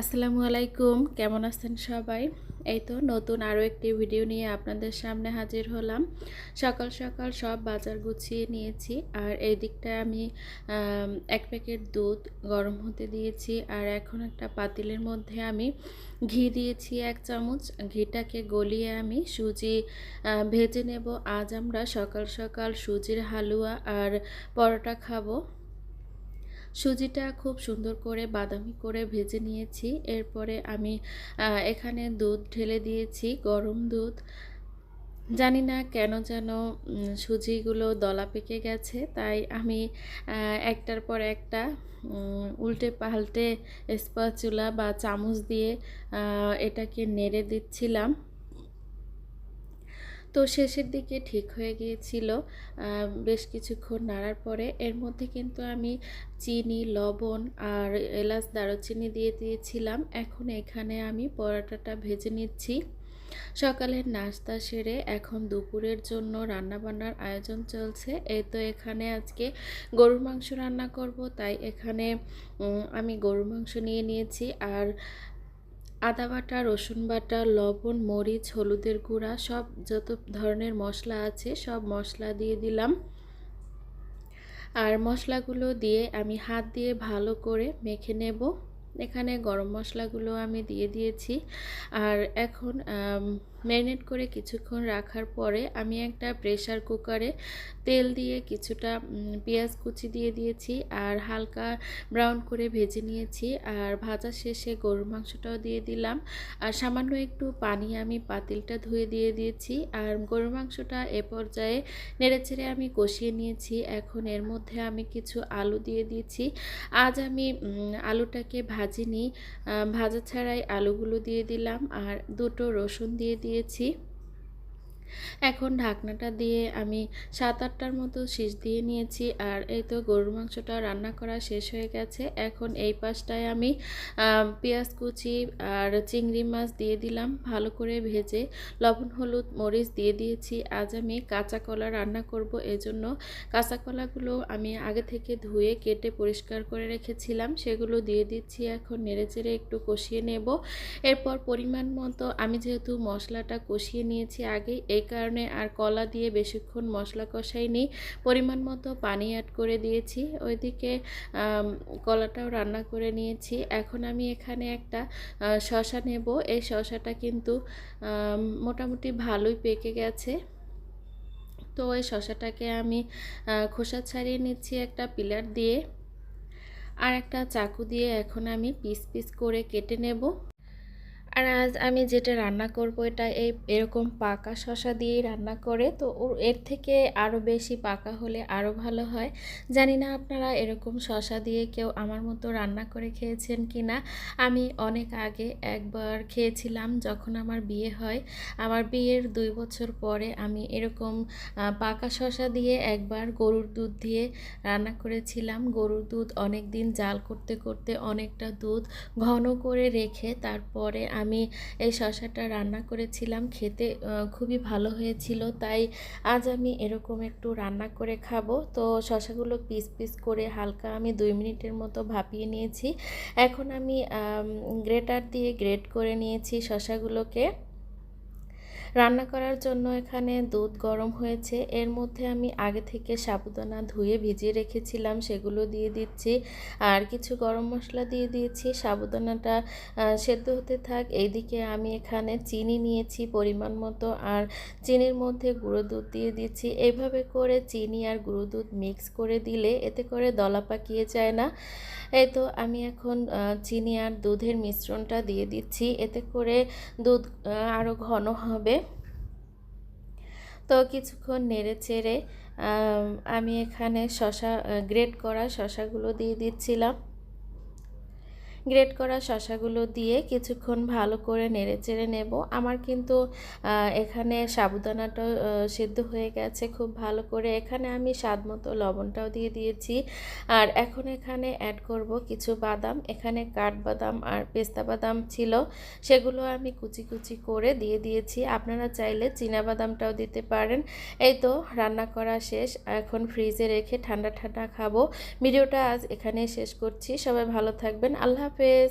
আসসালামু আলাইকুম। কেমন আছেন সবাই? এই তো নতুন আরও একটি ভিডিও নিয়ে আপনাদের সামনে হাজির হলাম। সকাল সকাল সব বাজার গুছিয়ে নিয়েছি। আর এই দিকটায় আমি এক প্যাকেট দুধ গরম হতে দিয়েছি। আর এখন একটা পাতিলের মধ্যে আমি ঘি দিয়েছি এক চামচ। ঘিটাকে গলিয়ে আমি সুজি ভেজে নেব। আজ আমরা সকাল সকাল সুজির হালুয়া আর পরোটা খাব। সুজিটা খুব সুন্দর করে বাদামি করে ভেজে নিয়েছি। এরপরে আমি এখানে দুধ ঢেলে দিয়েছি, গরম দুধ। জানি না কেন যেন সুজিগুলো দলা পেকে গেছে, তাই আমি একটার পর একটা উল্টে পাল্টে স্পাচুলা বা চামচ দিয়ে এটাকে নেড়ে দিচ্ছিলাম। তো শেষের দিকে ঠিক হয়ে গিয়েছিল। বেশ কিছুক্ষণ নাড়ার পরে এর মধ্যে কিন্তু আমি চিনি, লবণ আর এলাচ দারুচিনি দিয়ে দিয়েছিলাম। এখন এখানে আমি পরোটাটা ভেজে নিচ্ছি। সকালের নাস্তা সেরে এখন দুপুরের জন্য রান্নাবান্নার আয়োজন চলছে। এই তো এখানে আজকে গরুর মাংস রান্না করব, তাই এখানে আমি গরুর মাংস নিয়ে নিয়েছি। আর আদা বাটা, রসুন বাটা, লবণ, মরিচ, হলুদের গুঁড়া, সব যত ধরনের মশলা আছে সব মশলা দিয়ে দিলাম। আর মশলাগুলো দিয়ে আমি হাত দিয়ে ভালো করে মেখে নেব। এখানে গরম মশলাগুলো আমি দিয়ে দিয়েছি। আর এখন ম্যারিনেট করে কিছুক্ষণ রাখার পরে আমি একটা প্রেসার কুকারে তেল দিয়ে কিছুটা পেঁয়াজ কুচি দিয়ে দিয়েছি আর হালকা ব্রাউন করে ভেজে নিয়েছি। আর ভাজা শেষে গরুর মাংসটাও দিয়ে দিলাম। আর সামান্য একটু পানি আমি পাতিলটা ধুয়ে দিয়ে দিয়েছি। আর গরুর মাংসটা এ পর্যায়ে নেড়েচেড়ে আমি কষিয়ে নিয়েছি। এখন এর মধ্যে আমি কিছু আলু দিয়ে দিয়েছি। আজ আমি আলুটাকে ভাজিনি ভাজা ছাড়াই আলুগুলো দিয়ে দিলাম আর দুটো রসুন দিয়ে দিয়েছি। এখন ঢাকনাটা দিয়ে আমি সাত আটটার মতো শীষ দিয়ে নিয়েছি আর এই তো গরুর মাংসটা রান্না করা শেষ হয়ে গেছে। এখন এই পাশটায় আমি পেঁয়াজ কুচি আর চিংড়ি মাছ দিয়ে দিলাম ভালো করে ভেজে। লবণ, হলুদ, মরিচ দিয়ে দিয়েছি। আজ আমি কাঁচা কলা রান্না করব। এজন্য কাঁচা কলাগুলো আমি আগে থেকে ধুয়ে, কেটে পরিষ্কার করে রেখেছিলাম। সেগুলো দিয়ে দিচ্ছি এখন নেড়েচেড়ে একটু কষিয়ে নেব। এরপর পরিমাণ মতো আমি যেহেতু মশলাটা কষিয়ে নিয়েছি আগেই এই কারণে আর কলা দিয়ে বেশিক্ষণ মশলা কষাইনি। পরিমাণ মতো পানি অ্যাড করে দিয়েছি। ওইদিকে কলাটাও রান্না করে নিয়েছি। এখন আমি এখানে একটা শসা নেব। এই শসাটা কিন্তু মোটামুটি ভালোই পেকে গেছে। তো ওই শসাটাকে আমি খোসা ছাড়িয়ে নিচ্ছি একটা পিলার দিয়ে। আর একটা চাকু দিয়ে এখন আমি পিস পিস করে কেটে নেব। আর আজ আমি যেটা রান্না করব এটা এই এরকম পাকা শশা দিয়েই রান্না করে, তো এর থেকে আরও বেশি পাকা হলে আরও ভালো হয়। জানি না আপনারা এরকম শশা দিয়ে কেউ আমার মতো রান্না করে খেয়েছেন কি না আমি অনেক আগে একবার খেয়েছিলাম যখন আমার বিয়ে হয়। আমার বিয়ের দুই বছর পরে আমি এরকম পাকা শশা দিয়ে একবার গরুর দুধ দিয়ে রান্না করেছিলাম। গরুর দুধ অনেক দিন জাল করতে করতে অনেকটা দুধ ঘন করে রেখে তারপরে আমি এই শশাটা রান্না করেছিলাম, খেতে খুবই ভালো হয়েছিল। তাই আজ আমি এরকম একটু রান্না করে খাব। তো শশাগুলো পিস পিস করে হালকা আমি দুই মিনিটের মতো ভাপিয়ে নিয়েছি। এখন আমি গ্রেটার দিয়ে গ্রেট করে নিয়েছি শশাগুলোকে রান্না করার জন্য এখানে দুধ গরম হয়েছে। এর মধ্যে আমি আগে থেকে সাবুদানা ধুয়ে ভিজিয়ে রেখেছিলাম, সেগুলো দিয়ে দিচ্ছি। আর কিছু গরম মশলা দিয়ে দিয়েছি। সাবুদানাটা সেদ্ধ হতে থাক। এইদিকে আমি এখানে চিনি নিয়েছি পরিমাণ মতো। আর চিনির মধ্যে গুঁড়ো দুধ দিয়ে দিচ্ছি। এইভাবে করে চিনি আর গুঁড়ো দুধ মিক্স করে দিলে এতে করে দলা পাকিয়ে যায় না। এই তো আমি এখন চিনি আর দুধের মিশ্রণটা দিয়ে দিচ্ছি। এতে করে দুধ আরও ঘন হবে। তো কিছুক্ষণ নেড়ে চেড়ে আমি এখানে শশা গ্রেট করা শশাগুলো দিয়ে দিচ্ছিলাম। গ্রেট করা শশাগুলো দিয়ে কিছুক্ষণ ভালো করে নেড়ে চেড়ে নেব। আমার কিন্তু এখানে সাবুদানাটা আহ, সেদ্ধ হয়ে গেছে খুব ভালো করে। এখানে আমি স্বাদ মতো লবণটাও দিয়ে দিয়েছি। আর এখন এখানে অ্যাড করব কিছু বাদাম। এখানে কাঠবাদাম আর পেস্তা বাদাম ছিল সেগুলো আমি কুচি কুচি করে দিয়ে দিয়েছি। আপনারা চাইলে বাদামটাও দিতে পারেন। এই তো রান্না করা শেষ। এখন ফ্রিজে রেখে ঠান্ডা ঠান্ডা খাব। ভিডিওটা আজ এখানেই শেষ করছি। সবাই ভালো থাকবেন। আল্লাহ হাফেজ